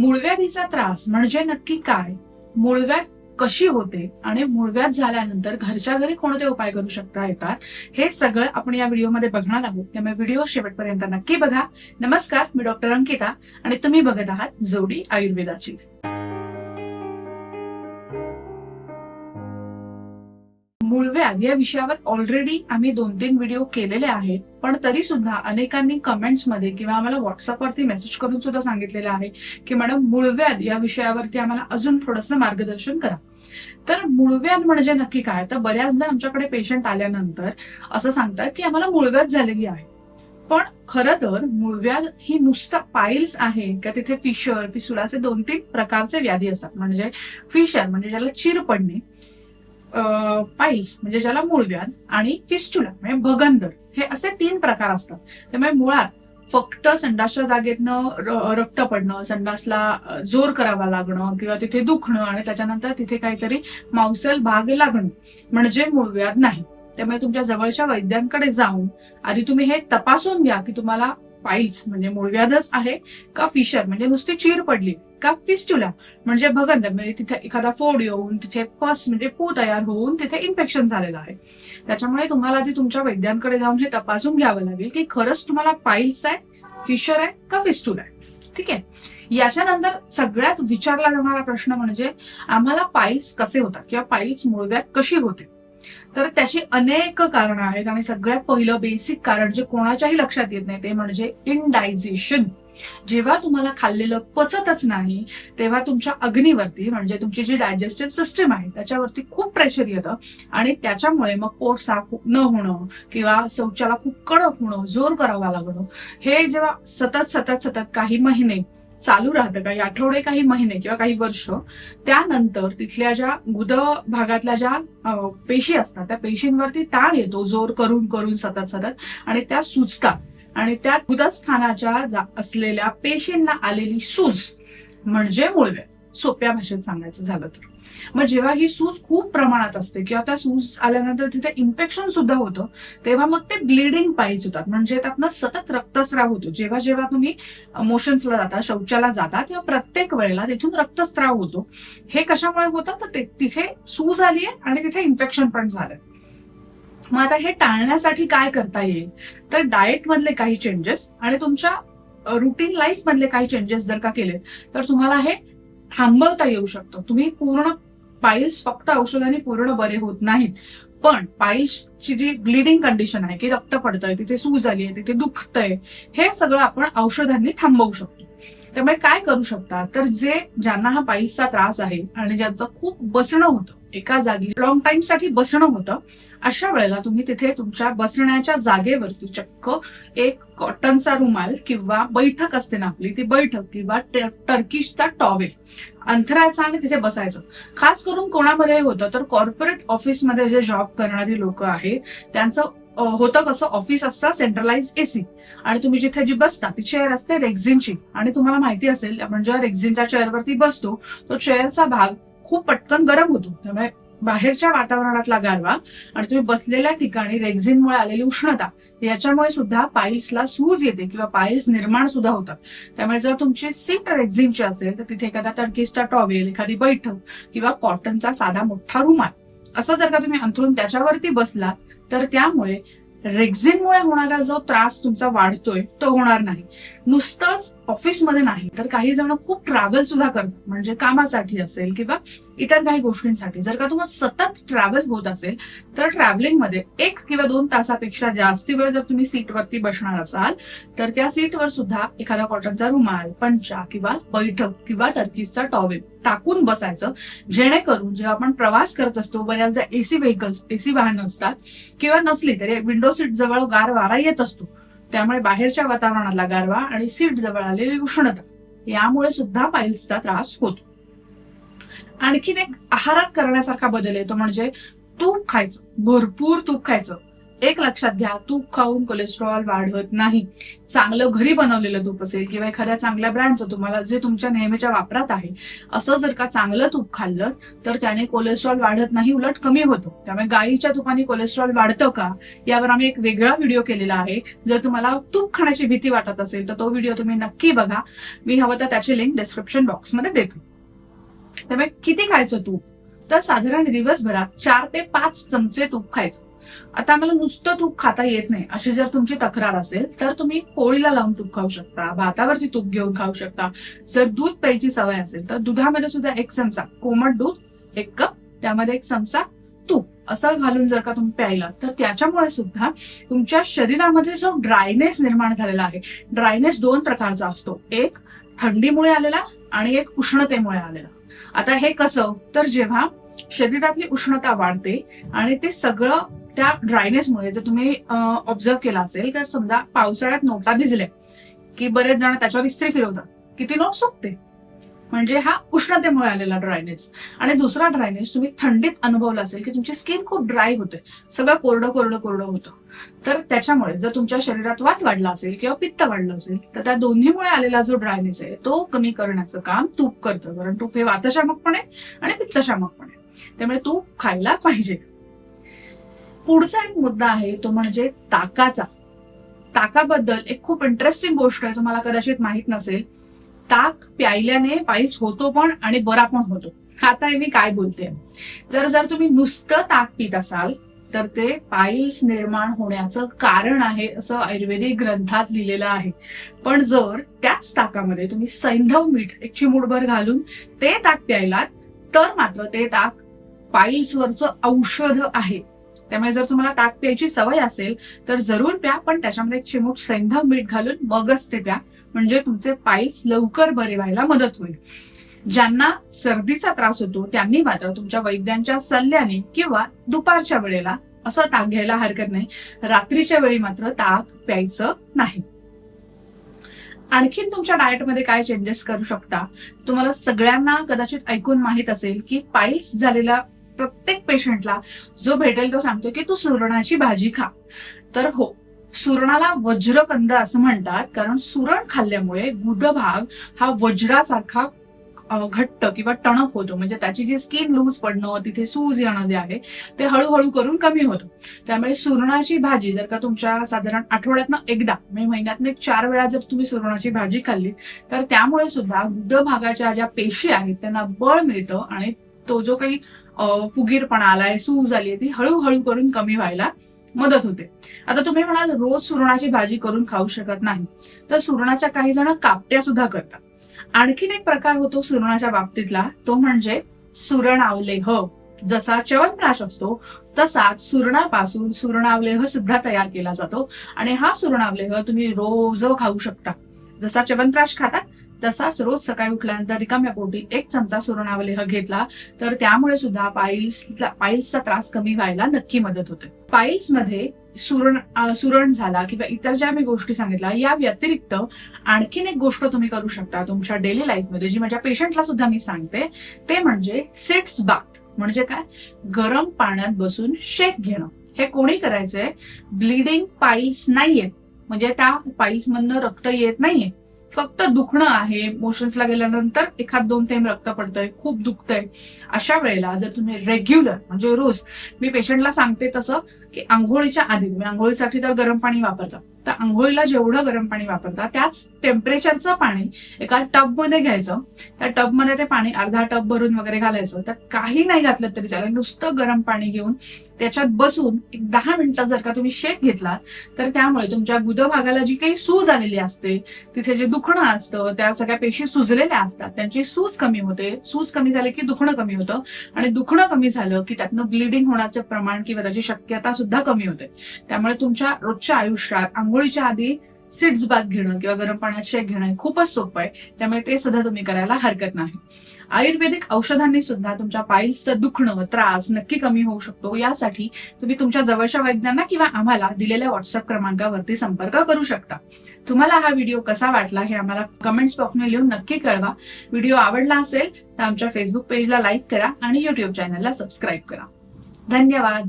मूळव्याधीचा त्रास म्हणजे नक्की काय? मूळव्याध कशी होते आणि मूळव्याध झाल्यानंतर घरच्या घरी कोणते उपाय करू शकता येतात? हे सगळं आपण या व्हिडिओमध्ये बघणार आहोत. त्यामुळे व्हिडिओ शेवटपर्यंत नक्की बघा. नमस्कार मी डॉक्टर अंकिता आणि तुम्ही बघत आहात जोडी आयुर्वेदाची. मूळव्याध या विषयावर ऑलरेडी आम्ही दोन तीन व्हिडिओ केलेले आहेत. पण तरी सुद्धा अनेकांनी कमेंट्समध्ये किंवा आम्हाला व्हॉट्सअपवरती मेसेज करून सुद्धा सांगितलेलं आहे की मॅडम मूळव्याध या विषयावरती आम्हाला अजून थोडंसं मार्गदर्शन करा. तर मूळव्याध म्हणजे नक्की काय? तर बऱ्याचदा आमच्याकडे पेशंट आल्यानंतर असं सांगतात की आम्हाला मूळव्याध झालेली आहे. पण खरं तर मूळव्याध ही नुसतं पाईल्स आहे का तिथे फिशर फिसुला असे दोन तीन प्रकारचे व्याधी असतात. म्हणजे फिशर म्हणजे ज्याला चिर पडणे पाईल्स म्हणजे ज्याला मूळव्याध आणि फिस्टुला म्हणजे भगंदर हे असे तीन प्रकार असतात. त्यामुळे मुळात फक्त संडासच्या जागेतनं रक्त पडणं संडासला जोर करावा लागणं किंवा तिथे दुखणं आणि त्याच्यानंतर तिथे काहीतरी मांसल भाग लागणं म्हणजे मूळव्याध नाही. त्यामुळे तुमच्या जवळच्या वैद्यांकडे जाऊन आधी तुम्ही हे तपासून घ्या की तुम्हाला पाईल्स म्हणजे मूळव्याधच आहे का फिशर म्हणजे नुसती चीर पडली. का फिस्टुला म्हणजे भगंदर म्हणजे तिथे एखादा फोड येऊन तिथे पस म्हणजे पू तयार होऊन तिथे इन्फेक्शन झालेलं आहे. त्याच्यामुळे तुम्हाला आधी तुमच्या वैद्यांकडे जाऊन हे तपासून घ्यावं लागेल की खरंच तुम्हाला पाईल्स आहे फिशर आहे का फिस्टूल आहे. ठीक आहे? याच्यानंतर सगळ्यात विचारला जाणारा प्रश्न म्हणजे आम्हाला पाईल्स कसे होतात किंवा पाईल्स मुळव्यात कशी होते? तर त्याची अनेक कारणं आहेत आणि सगळ्यात पहिलं बेसिक कारण जे कोणाच्याही लक्षात येत नाही ते म्हणजे इनडायजेशन जेव्हा तुम्हाला खाल्लेलं पचतच नाही तेव्हा तुमच्या अग्नीवरती म्हणजे तुमची जी डायजेस्टिव्ह सिस्टीम आहे त्याच्यावरती खूप प्रेशर येतं. आणि त्याच्यामुळे मग पोट साफ न होणं किंवा शौचाला खूप कडक होणं जोर करावा लागणं हे जेव्हा सतत सतत सतत काही महिने चालू राहतं काही आठवडे काही महिने किंवा काही वर्ष त्यानंतर तिथल्या ज्या गुद भागातल्या ज्या पेशी असतात त्या पेशींवरती ताण येतो जोर करून करून सतत सतत. आणि त्या सुचतात आणि त्या गुदस्थानाच्या असलेल्या पेशींना आलेली सूज म्हणजे मूळव्याध सोप्या भाषेत सांगायचं झालं तर. मग जेव्हा ही सूज खूप प्रमाणात असते किंवा त्या सूज आल्यानंतर तिथे इन्फेक्शन सुद्धा होतं तेव्हा मग ते ब्लिडिंग पाईज होतात. म्हणजे त्यातनं सतत रक्तस्राव होतो. जेव्हा जेव्हा तुम्ही मोशन्सला जाता शौचाला जाता तेव्हा प्रत्येक वेळेला तिथून रक्तस्राव होतो हे कशामुळे होतं? तर ते- तिथे सूज आली आहे आणि तिथे इन्फेक्शन पण झालंय. मग आता हे टाळण्यासाठी काय करता येईल? तर डाएट मधले काही चेंजेस आणि तुमच्या रुटीन लाईफ मधले काही चेंजेस जर का केले तर तुम्हाला हे थांबवता येऊ शकतं. तुम्ही पूर्ण पाईल्स फक्त औषधाने पूर्ण बरे होत नाहीत. पण पाईल्सची जी ब्लिडिंग कंडिशन आहे की रक्त पडतंय तिथे सूज आली आहे तिथे दुखतंय हे सगळं आपण औषधांनी थांबवू शकतो. त्यामुळे काय करू शकता? तर जे ज्यांना हा पाईल्सचा त्रास आहे आणि ज्यांचं खूप बसणं होतं एका जागी लॉंग टाइमसाठी बसणं होतं अशा वेळेला तुम्ही तिथे तुमच्या बसण्याच्या जागेवरती चक्क एक कॉटनचा रुमाल किंवा बैठक असते ना आपली ती बैठक किंवा टर्किशचा टॉवेल अंथरायचा आणि तिथे बसायचं. खास करून कोणामध्ये होतं तर कॉर्पोरेट ऑफिसमध्ये जे जॉब करणारी लोक आहेत त्यांचं होतं कसं ऑफिस असतं सेंट्रलाइज एसी आणि तुम्ही जिथे जी बसता ती चेअर असते रेक्झिनची आणि तुम्हाला माहिती असेल आपण जेव्हा रेक्झिनच्या चेअरवरती बसतो तो चेअरचा भाग खूप पटकन गरम होतो. त्यामुळे बाहेरच्या वातावरणातला गारवा आणि तुम्ही बसलेल्या ठिकाणी रेक्झिनमुळे आलेली उष्णता याच्यामुळे सुद्धा पाईल्सला सूज येते किंवा पाईल्स निर्माण सुद्धा होतात. त्यामुळे जर तुमची सीट रेक्झिनची असेल तर तिथे एखादा टर्किसचा टॉवेल एखादी बैठक किंवा कॉटनचा साधा मोठा रुमाल असं जर का तुम्ही अंथरून त्याच्यावरती बसलात तर त्यामुळे रेक्झिनमुळे होणारा जो त्रास तुमचा वाढतोय तो होणार नाही. नुसतंच ऑफिसमध्ये नाही तर काही जण खूप ट्रॅव्हल सुद्धा करतात म्हणजे कामासाठी असेल किंवा इतर काही गोष्टींसाठी. जर का तुम्हाला सतत ट्रॅव्हल होत असेल तर ट्रॅव्हलिंगमध्ये एक किंवा दोन तासापेक्षा जास्ती वेळ जर तुम्ही सीटवरती बसणार असाल तर त्या सीटवर सुद्धा एखादा कॉटनचा रुमाल पंचा किंवा बैठक किंवा टर्कीजचा टॉवेल टाकून बसायचं जेणेकरून जेव्हा आपण प्रवास करत असतो बऱ्याचदा एसी व्हेकल्स एसी वाहन असतात किंवा नसली तरी विंडो सीट जवळ गार वारा येत असतो. त्यामुळे बाहेरच्या वातावरणातला गारवा आणि सीट जवळ आलेली उष्णता यामुळे सुद्धा पाईल्सचा त्रास होतो. आणखीन एक आहारात करण्यासारखा बदल येतो म्हणजे तूप खायचं भरपूर तूप खायचं. एक लक्षात घ्या तूप खाऊन कोलेस्ट्रॉल वाढत नाही. चांगलं घरी बनवलेलं तूप असेल किंवा एखाद्या चांगल्या ब्रँडचं तुम्हाला जे तुमच्या नेहमीच्या वापरात आहे असं जर का चांगलं तूप खाल्लं तर त्याने कोलेस्ट्रॉल वाढत नाही उलट कमी होतो. त्यामुळे गाईच्या तुपाने कोलेस्ट्रॉल वाढतं का यावर आम्ही एक वेगळा व्हिडिओ केलेला आहे. जर तुम्हाला तूप खाण्याची भीती वाटत असेल तर तो व्हिडिओ तुम्ही नक्की बघा. मी हवं तर त्याची लिंक डिस्क्रिप्शन बॉक्समध्ये देते. त्यामुळे किती खायचं तूप? तर साधारण दिवसभरात चार ते पाच चमचे तूप खायचं. आता आम्हाला नुसतं तूप खाता येत नाही. अशी जर तुमची तक्रार असेल तर तुम्ही पोळीला लावून तूप खाऊ शकता भातावरची तूप घेऊन खाऊ शकता. जर दूध प्यायची सवय असेल तर दुधामध्ये सुद्धा एक चमचा कोमट दूध एक कप त्यामध्ये एक चमचा तूप. असं घालून जर का तुम्ही प्यायला तर त्याच्यामुळे सुद्धा तुमच्या शरीरामध्ये जो ड्रायनेस निर्माण झालेला आहे ड्रायनेस दोन प्रकारचा असतो. एक थंडीमुळे आलेला आणि एक उष्णतेमुळे आलेला. आता हे कसं? तर जेव्हा शरीरातली उष्णता वाढते आणि ते सगळं त्या ड्रायनेसमुळे जर तुम्ही ऑब्झर्व केला असेल तर समजा पावसाळ्यात नोटा भिजल्या की बरेच जण त्याच्यावर इस्त्री फिरवतात की ती नोट सुकते. म्हणजे हा उष्णतेमुळे आलेला ड्रायनेस आणि दुसरा ड्रायनेस तुम्ही थंडीत अनुभवला असेल की तुमची स्किन खूप ड्राय होते. सगळं कोरडं कोरडं कोरडं होतं. तर त्याच्यामुळे जर तुमच्या शरीरात वात वाढला असेल किंवा पित्त वाढलं असेल तर त्या दोन्हीमुळे आलेला जो ड्रायनेस आहे तो कमी करण्याचं काम तूप करतं. कारण तूप हे वातशामकपणे आणि पित्तशामकपणे. त्यामुळे तूप खायला पाहिजे. पुढचा एक मुद्दा आहे तो म्हणजे ताकाचा. ताकाबद्दल एक खूप इंटरेस्टिंग गोष्ट आहे तुम्हाला कदाचित माहीत नसेल. ताक प्यायल्याने पायच होतो पण आणि बरा पण होतो. आता हे मी काय बोलते? जर जर तुम्ही नुसतं ताक पित असाल तर ते पाईल्स निर्माण होण्याचं कारण आहे असं आयुर्वेदिक ग्रंथात लिहिलेलं आहे. पण जर त्याच ताकामध्ये तुम्ही सैंधव मीठ एक चिमूटभर घालून ते ताक प्यायलात तर मात्र ते ताक पाईल्सवरचं औषध आहे. त्यामुळे जर तुम्हाला ताक प्यायची सवय असेल तर जरूर प्या पण त्याच्यामध्ये एक चिमूट सैंध मीठ घालून मगच ते प्या. म्हणजे तुमचे पाईल्स लवकर बरे व्हायला मदत होईल. ज्यांना सर्दीचा त्रास होतो त्यांनी मात्र तुमच्या वैद्यांच्या सल्ल्याने किंवा दुपारच्या वेळेला असं ताक घ्यायला हरकत नाही. रात्रीच्या वेळी मात्र ताक प्यायचं नाही. आणखीन तुमच्या डाएटमध्ये काय चेंजेस करू शकता? तुम्हाला सगळ्यांना कदाचित ऐकून माहीत असेल की पाईल्स झालेला प्रत्येक पेशंटला जो भेटेल तो सांगतो की तू सुरणाची भाजी खा. तर हो सुरणाला वज्रकंद असं म्हणतात कारण सुरण खाल्ल्यामुळे गुदभाग हा वज्रासारखा घट्ट किंवा टणक होतो. म्हणजे त्याची जी स्किन लूज पडणं तिथे सूज येणं जे आहे ते हळूहळू करून कमी होतं. त्यामुळे सुरणाची भाजी जर का तुमच्या साधारण आठवड्यातनं एकदा म्हणजे महिन्यातनं एक चार वेळा जर तुम्ही सुरणाची भाजी खाल्ली तर त्यामुळे सुद्धा गुदभागाच्या ज्या पेशी आहेत त्यांना बळ मिळतं आणि तो जो काही फुगीरपणा आलाय सूज आली ती हळूहळू करून कमी व्हायला मदत होते. आता तुम्ही म्हणाल रोज सुरणाची भाजी करून खाऊ शकत नाही. तर सुरणाच्या काही जण कापट्या सुद्धा करतात. आणखीन एक प्रकार होतो सुरणाच्या बाबतीतला तो म्हणजे सुरणावलेह. जसा च्यवनप्राश असतो तसाच सुरणापासून सुरणावलेह सुद्धा तयार केला जातो. आणि हा सुरणावलेह तुम्ही रोज खाऊ शकता. जसा च्यवनप्राश खातात तसाच रोज सकाळी उठल्यानंतर रिकाम्या पोटी एक चमचा सुरणावलेह घेतला तर त्यामुळे सुद्धा पाईल्स पाईल्सचा त्रास कमी व्हायला नक्की मदत होते. पाईल्समध्ये सुरण सुरण झाला किंवा इतर ज्या मी गोष्टी सांगितल्या या व्यतिरिक्त आणखीन एक गोष्ट तुम्ही करू शकता तुमच्या डेली लाईफमध्ये जी माझ्या पेशंटला सुद्धा मी सांगते ते म्हणजे सिट्स बाथ म्हणजे काय? गरम पाण्यात बसून शेक घेणं. हे कोणी करायचंय? ब्लिडिंग पाईल्स नाहीयेत. म्हणजे त्या पाईल्स मधनं रक्त येत नाहीये. फक्त दुखणं आहे. मोशन्सला गेल्यानंतर एखाद दोन थेंब रक्त पडतंय खूप दुखतंय. अशा वेळेला जर तुम्ही रेग्युलर म्हणजे रोज मी पेशंटला सांगते तसं की आंघोळीच्या आधी तुम्ही आंघोळीसाठी तर गरम पाणी वापरता. तर आंघोळीला जेवढं गरम पाणी वापरता त्याच टेम्परेचरचं पाणी एका टबमध्ये घ्यायचं. त्या टबमध्ये ते पाणी अर्धा टब भरून वगैरे घालायचं. त्यात काही नाही घातलं तरी चालेल. नुसतं गरम पाणी घेऊन त्याच्यात बसून एक दहा मिनिटं जर का तुम्ही शेक घेतला तर त्यामुळे तुमच्या गुदभागाला जी काही सूज आलेली असते तिथे जे दुखणं असतं त्या सगळ्या पेशी सुजलेल्या असतात. त्यांची सूज कमी होते. सूज कमी झाली की दुखणं कमी होतं. आणि दुखणं कमी झालं की त्यातनं ब्लिडिंग होण्याचं प्रमाण किंवा त्याची शक्यता सुद्धा कमी होते. त्यामुळे तुमच्या रोजच्या आयुष्यात आंघोळीच्या आधी सिड्स बाथ घेणं किंवा गरम पाण्यात शेक घेणं खूपच सोपं आहे. त्यामुळे ते सुद्धा तुम्ही करायला हरकत नाही. आयुर्वेदिक औषधांनी सुद्धा तुमच्या पाईल्सचं दुखणं त्रास नक्की कमी होऊ शकतो. यासाठी तुम्ही तुमच्या जवळच्या वैद्यांना किंवा आम्हाला दिलेल्या व्हॉट्सअप क्रमांकावरती संपर्क करू शकता. तुम्हाला हा व्हिडिओ कसा वाटला हे आम्हाला कमेंट्स बॉक्समध्ये लिहून नक्की कळवा. व्हिडिओ आवडला असेल तर आमच्या फेसबुक पेजला लाईक करा आणि युट्यूब चॅनलला सबस्क्राईब करा. धन्यवाद.